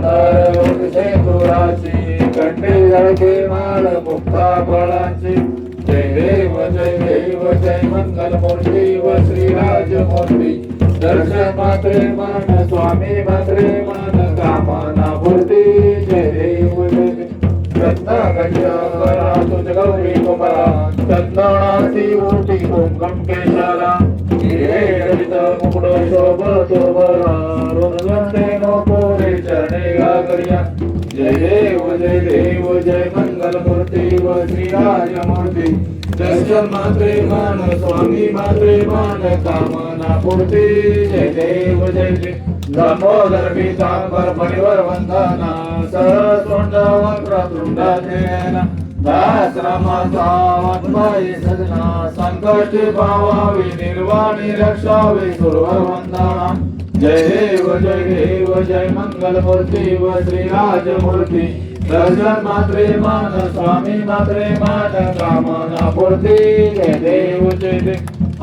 सुंदर वृक्षे तुराची कंठी मुक्ता फळाची. जय देव जय देव जय मंगल मूर्ती व श्रीराज मूर्ती दर्शन मात्रे मान स्वामी मात्रे मान कामना मूर्ती. जय देव जय तुझ गौरी कुमारा चंदनाची ओटी कुंकम केशाला. देव जय देव जय मंगल मूर्ती व श्रीराज मूर्ती दर्शन मात्रे मान स्वामी मात्रे मान कामना पूर्ती जय देव जय देव दामोदर पीतांबर परिवर वंदना सरस्वंड वक्रतुंड ध्याना दास रामाचा आत्माई सजना संकष्टी पावावी निर्वाणी रक्षावी सुरवर वंदना. जय देव जय देव जय मंगल मूर्ती व श्रीराज मूर्ती दर्शन मात्रे मान स्वामी मात्रे मान कामना पूर्ती देव जय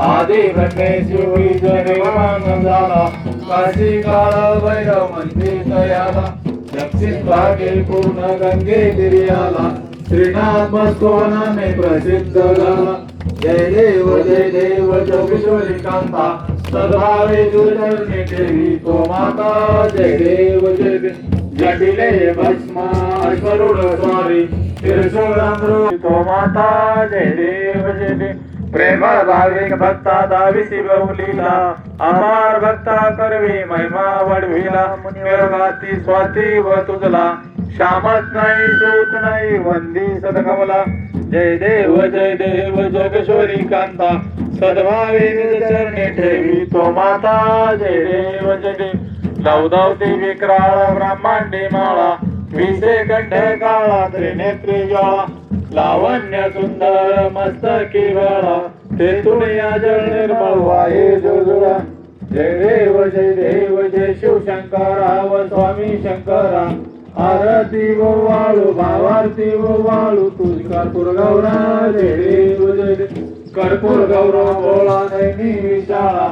आदि ब्रह्मेश्वरी जगवान झाला काशी काळ भैरव मंदिर तयाला दक्षिण भागे पूर्ण गंगे गिरियाला श्रीनाथ मस्कोनाने प्रसिद्ध झाला. जय देव जय देव जोगेश्वरी कांता सद्भावे दुर्धर्मी देवी तो माता जय देव जय जटिले भस्मा अश्वरूढ स्वारी त्रिशूलामृत तो माता जय देव जय देव प्रेम भाविक भक्ता दाविसी बहुलीला अमार भक्ता करवी महिमा वडविला. निर्गाती स्वाती व तुझला श्यामत नाही सूत नाही वंदी सदकमला जय देव जय देव जगेश्वरी कांता. सद्भावे चरणी ठेवी तो माता जय देव जय देव. दौदवती विक्राळ ब्रह्मांडी माळा. विसे कंठ काळा त्रिनेत्री ज्वाळा. लावण्य सुंदर मस्तकी बाळा ते तुनिया जळ निर्मळ वाई जुजुळा जय देव जय देव जय शिवशंकरा व स्वामी शंकरा. आरती व वाळू भावारती व वाळू तुझकार कर्पूर जय जय देव. कर्पूर गौरव बोळा नैनी विशाळा